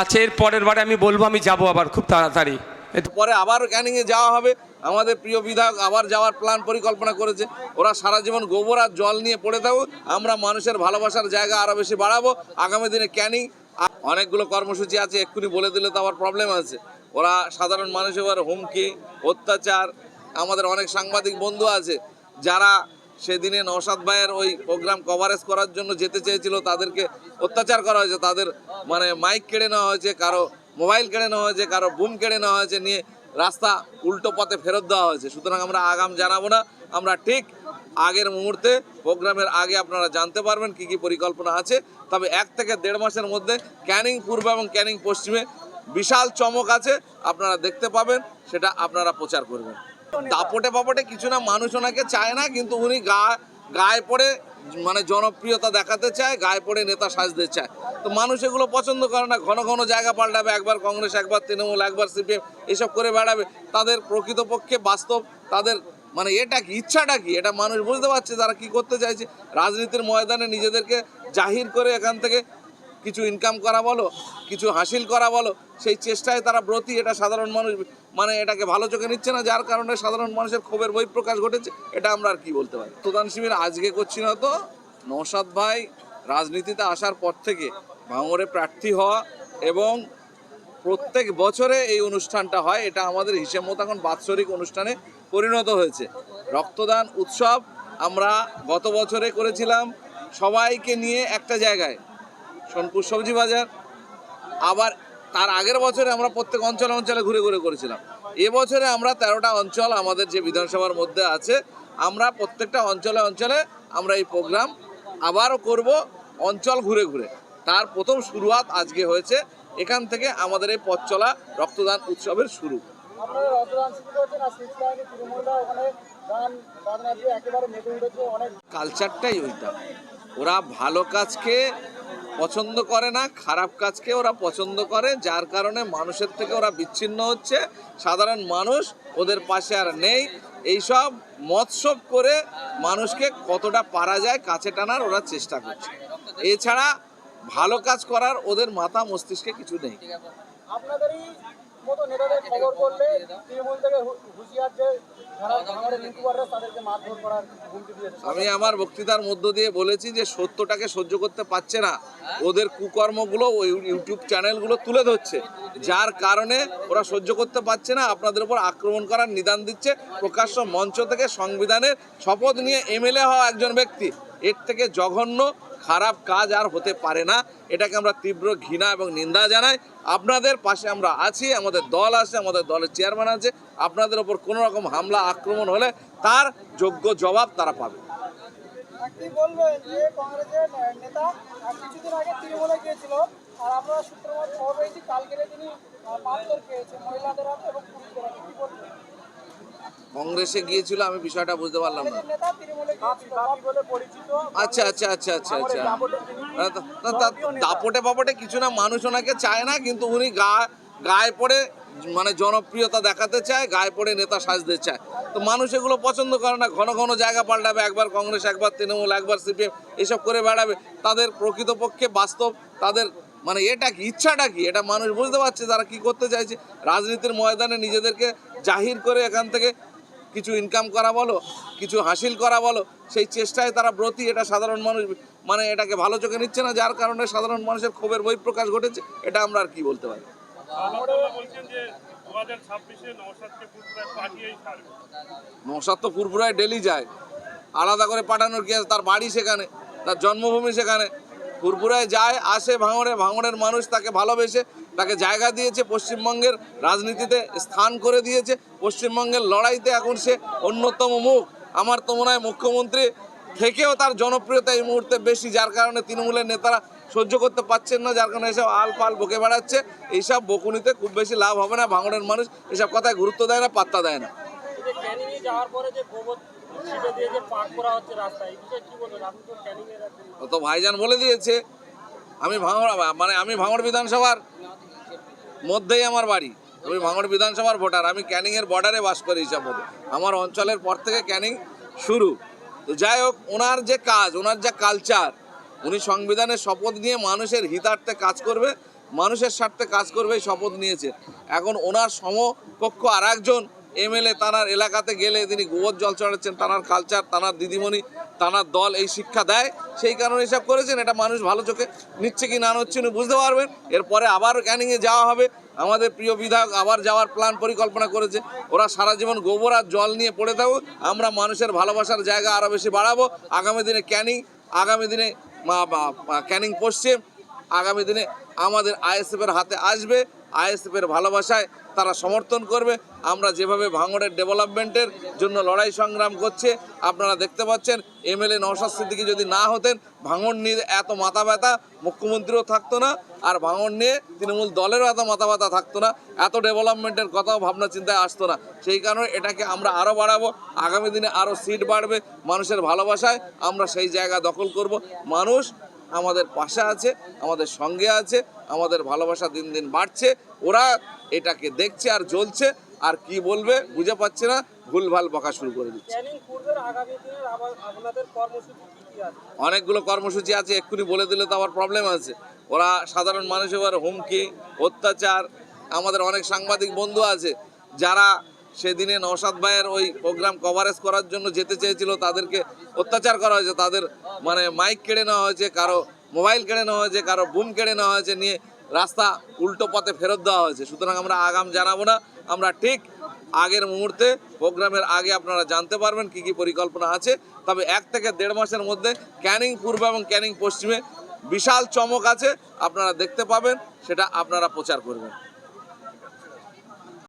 আচ্ছা এর পরের বারে আমি বলব, আমি যাব আবার খুব তাড়াতাড়ি। পরে আবার ক্যানিংয়ে যাওয়া হবে। আমাদের প্রিয় বিধায়ক আবার যাওয়ার প্ল্যান পরিকল্পনা করেছে। ওরা সারা জীবন গোবর আর জল নিয়ে পড়ে থাকুক। আমরা মানুষের ভালোবাসার জায়গা আরও বেশি বাড়াবো। আগামী দিনে ক্যানিং অনেকগুলো কর্মসূচি আছে, এক্ষুনি বলে দিলে তো আবার প্রবলেম আছে। ওরা সাধারণ মানুষের হুমকি, অত্যাচার, আমাদের অনেক সাংবাদিক বন্ধু আছে, যারা সেদিনে নওশাদ ভাইয়ের ওই প্রোগ্রাম কভারেজ করার জন্য যেতে চেয়েছিল, তাদেরকে অত্যাচার করা হয়েছে, তাদের মানে মাইক কেড়ে নেওয়া হয়েছে, কারও মোবাইল কেড়ে নেওয়া হয়েছে, কারও বুম কেড়ে নেওয়া হয়েছে, নিয়ে রাস্তা উল্টো পথে ফেরত দেওয়া হয়েছে। সুতরাং আমরা আগাম জানাব না, আমরা ঠিক আগের মুহূর্তে প্রোগ্রামের আগে আপনারা জানতে পারবেন কি কি পরিকল্পনা আছে, তবে এক থেকে দেড় মাসের মধ্যে ক্যানিং পূর্ব এবং ক্যানিং পশ্চিমে বিশাল চমক আছে, আপনারা দেখতে পাবেন, সেটা আপনারা প্রচার করবেন। দাপটে পাপটে কিছু না, মানুষ ওনাকে চায় না, কিন্তু উনি গা, গায়ে পড়ে মানে জনপ্রিয়তা দেখাতে চায়, গায়ে পড়ে নেতা সাজতে চায়। তো মানুষ এগুলো পছন্দ করে না, ঘন ঘন জায়গা পাল্টাবে, একবার কংগ্রেস, একবার তৃণমূল, একবার সিপিএম, এসব করে বেড়াবে। তাদের প্রকৃতপক্ষে বাস্তব, তাদের মানে এটা কি, ইচ্ছাটা কি? এটা মানুষ বুঝতে পারছে, তারা কি করতে চাইছে? রাজনীতির ময়দানে নিজেদেরকে জাহির করে এখান থেকে কিছু ইনকাম করা বলো, কিছু হাসিল করা বলো, সেই চেষ্টায় তারা ব্রতী, এটা সাধারণ মানুষ মানে এটাকে ভালো চোখে নিচ্ছে না, যার কারণে সাধারণ মানুষের ক্ষোভের বহিঃপ্রকাশ ঘটেছে, এটা আমরা আর কি বলতে পারি? প্রধান শিবির আজকে করছি না তো নৌসাদ ভাই রাজনীতিতে আসার পর থেকে ভাঙরে প্রার্থী হওয়া এবং প্রত্যেক বছরে এই অনুষ্ঠানটা হয়, এটা আমাদের হিসেব মতো এখন বাৎসরিক অনুষ্ঠানে পরিণত হয়েছে। রক্তদান উৎসব আমরা গত বছরে করেছিলাম, সবাইকে নিয়ে একটা জায়গায়। সোনপুর সবজি বাজার। আবার তার আগের বছরে আমরা প্রত্যেক অঞ্চলে অঞ্চলে ঘুরে ঘুরে করেছিলাম। এবছরে আমরা তেরোটা অঞ্চল আমাদের যে বিধানসভার মধ্যে আছে আমরা প্রত্যেকটা অঞ্চলে অঞ্চলে আমরা এই প্রোগ্রাম আবারও করব অঞ্চল ঘুরে ঘুরে। তার প্রথম শুরুয়াত আজকে হয়েছে এখান থেকে আমাদের এই পথ চলা রক্তদান উৎসবের শুরু। কালচারটাই ওইটা। ওরা ভালো কাজকে পছন্দ করে না, খারাপ কাজকে ওরা পছন্দ করে, যার কারণে মানুষের থেকে ওরা বিচ্ছিন্ন হচ্ছে। সাধারণ মানুষ ওদের পাশে আর নেই। এইসব মৎসব করে মানুষকে কতটা পারা যায়, কাছে টানার ওরা চেষ্টা করছে। এছাড়া ভালো কাজ করার ওদের মাথা মস্তিষ্কে কিছু নেই। মতো নেতাদের খবর করলে তৃণমূল থেকে হুঁশিয়ার যে যারা আমাদের ইউটিউবাররা তাদেরকে মারধর করার হুমকি দিয়েছে আমি আমার বক্তৃতার মধ্য দিয়ে বলেছি যে সত্যটাকে সহ্য করতে পারছে না। ওদের কুকর্মগুলো ওই ইউটিউব চ্যানেলগুলো তুলে ধরছে। যার কারণে ওরা সহ্য করতে পারছে না আপনাদের উপর আক্রমণ করার নিদান দিচ্ছে। প্রকাশ্য মঞ্চ থেকে সংবিধানের শপথ নিয়ে এমএলএ হওয়া একজন ব্যক্তি এর থেকে জঘন্য খারাপ কাজ আর হতে পারে না। এটাকে আমরা তীব্র ঘৃণা এবং নিন্দা জানাই। আপনাদের পাশে আমরা আছি, আমাদের দল আছে, আমাদের দলের চেয়ারম্যান আছে। আপনাদের ওপর কোনো রকম হামলা, আক্রমণ হলে তার যোগ্য জবাব তারা পাবে। আর আমরা শুক্রবার খবর পেয়েছি কালকে তিনি মারধর পেয়েছে মহিলাদের হাতে এবং পুরুষদের হাতে। কি বলবেন কংগ্রেসে গিয়েছিল, আমি বিষয়টা বুঝতে পারলাম না। আচ্ছা আচ্ছা আচ্ছা আচ্ছা আচ্ছা। দাপটে পাপটে কিছু না, মানুষ ওনাকে চায় না, কিন্তু উনি গা, গায়ে পড়ে মানে জনপ্রিয়তা দেখাতে চায়, গায়ে পড়ে নেতা সাজতে চায়। তো মানুষ এগুলো পছন্দ করে না, ঘন ঘন জায়গা পাল্টাবে, একবার কংগ্রেস, একবার তৃণমূল, একবার সিপিএম, এসব করে বেড়াবে। তাদের প্রকৃতপক্ষে বাস্তব, তাদের মানে এটা কি, ইচ্ছাটা কি? এটা মানুষ বুঝতে পারছে, তারা কি করতে চাইছে। রাজনীতির ময়দানে নিজেদেরকে জাহির করে এখান থেকে কিছু ইনকাম করা বলো কিছু হাসিল করা বলো সেই চেষ্টায় তারা ব্রতী এটা সাধারণ মানুষ মানে এটাকে ভালো চোখে নিচ্ছে না যার কারণে সাধারণ মানুষের ক্ষোভের বহিঃপ্রকাশ ঘটেছে এটা আমরা আর কি বলতে পারি? নৌসাদ তো ফুরফুরায় ডেলি যায়। আলাদা করে পাঠানোর কি আছে? তার বাড়ি সেখানে তার জন্মভূমি সেখানে। ফুরফুরায় যায়, আসে ভাঙড়ে, ভাঙড়ের মানুষ তাকে ভালোবেসে, তাকে জায়গা দিয়েছে পশ্চিমবঙ্গের রাজনীতিতে, স্থান করে দিয়েছে পশ্চিমবঙ্গের লড়াইতে। এখন সে অন্যতম মুখ। আমার তো মনে মুখ্যমন্ত্রী থেকেও তার জনপ্রিয়তা এই মুহূর্তে বেশি, যার কারণে তৃণমূলের নেতারা সহ্য করতে পারছেন না, যার কারণে এসব আল পাল বকে বেড়াচ্ছে। এইসব বকুনিতে খুব বেশি লাভ হবে না, ভাঙড়ের মানুষ এসব কথায় গুরুত্ব দেয় না, পাত্তা দেয় না। যাওয়ার পরে যে তো ভাইজান বলে দিয়েছে, আমি ভাঙড় মানে আমি ভাঙড় বিধানসভার মধ্যেই আমার বাড়ি। আমি ভাঙড় বিধানসভার ভোটার, আমি ক্যানিংয়ের বর্ডারে বাস করি হিসাব আমার অঞ্চলের পর থেকে ক্যানিং শুরু। তো যাই হোক, ওনার যে কাজ, ওনার যা কালচার উনি সংবিধানের শপথ নিয়ে মানুষের হিতার্থে কাজ করবে, মানুষের স্বার্থে কাজ করবে শপথ নিয়েছে। এখন ওনার সমকক্ষ আর একজন এমএলএ তানার এলাকাতে গেলে তিনি গোবর জল চড়াচ্ছেন তানার কালচার তানার দিদিমণি, তানার দল এই শিক্ষা দেয়। সেই কারণে এসব করেছেন, এটা মানুষ ভালো চোখে নিচ্ছে কি না নিচ্ছে উনি বুঝতে পারবেন। এরপরে আবার ক্যানিংয়ে যাওয়া হবে। আমাদের প্রিয় বিধায়ক আবার যাওয়ার প্ল্যান পরিকল্পনা করেছে। ওরা সারা জীবন গোবর আর জল নিয়ে পড়ে থাকুক। আমরা মানুষের ভালোবাসার জায়গা আরও বেশি বাড়াবো। আগামী দিনে ক্যানিং, আগামী দিনে ক্যানিং পশ্চিম, আগামী দিনে আমাদের আইএসএফের হাতে আসবে। আইএসএফের ভালোবাসায় তারা সমর্থন করবে। আমরা যেভাবে ভাঙড়ের ডেভেলপমেন্টের জন্য লড়াই সংগ্রাম করছে, আপনারা দেখতে পাচ্ছেন, এমএলএ নওশাদ সিদ্দিকী যদি না হতেন, ভাঙড় নিয়ে এত মাথা ব্যথা মুখ্যমন্ত্রীও থাকতো না, আর ভাঙড় নিয়ে তৃণমূল দলেরও এত মাথা ব্যথা থাকতো না, এত ডেভেলপমেন্টের কথাও ভাবনা চিন্তায় আসতো না। সেই কারণে এটাকে আমরা আরও বাড়াবো, আগামী দিনে আরও সিট বাড়বে মানুষের ভালোবাসায়, আমরা সেই জায়গা দখল করব। মানুষ আমাদের পাশে আছে আমাদের সঙ্গে আছে আমাদের ভালোবাসা দিন দিন বাড়ছে ওরা এটাকে দেখছে আর জ্বলছে আর কি বলবে বুঝে পাচ্ছে না ভুলভাল বকা শুরু করে দিচ্ছে। অনেকগুলো কর্মসূচি আছে এক্ষুনি বলে দিলে তো আবার প্রবলেম আছে। ওরা সাধারণ মানুষ এবার হুমকি অত্যাচার আমাদের অনেক সাংবাদিক বন্ধু আছে যারা সেদিনে নওশাদ ভাইয়ের ওই প্রোগ্রাম কভারেজ করার জন্য যেতে চেয়েছিল, তাদেরকে অত্যাচার করা হয়েছে, তাদের মানে মাইক কেড়ে নেওয়া হয়েছে, কারও মোবাইল কেড়ে নেওয়া হয়েছে, কারও বুম কেড়ে নেওয়া হয়েছে, নিয়ে রাস্তা উল্টো পথে ফেরত দেওয়া হয়েছে। সুতরাং আমরা আগাম জানাব না, আমরা ঠিক আগের মুহূর্তে প্রোগ্রামের আগে আপনারা জানতে পারবেন কি কি পরিকল্পনা আছে। তবে এক থেকে দেড় মাসের মধ্যে ক্যানিং পূর্ব এবং ক্যানিং পশ্চিমে বিশাল চমক আছে, আপনারা দেখতে পাবেন, সেটা আপনারা প্রচার করবেন।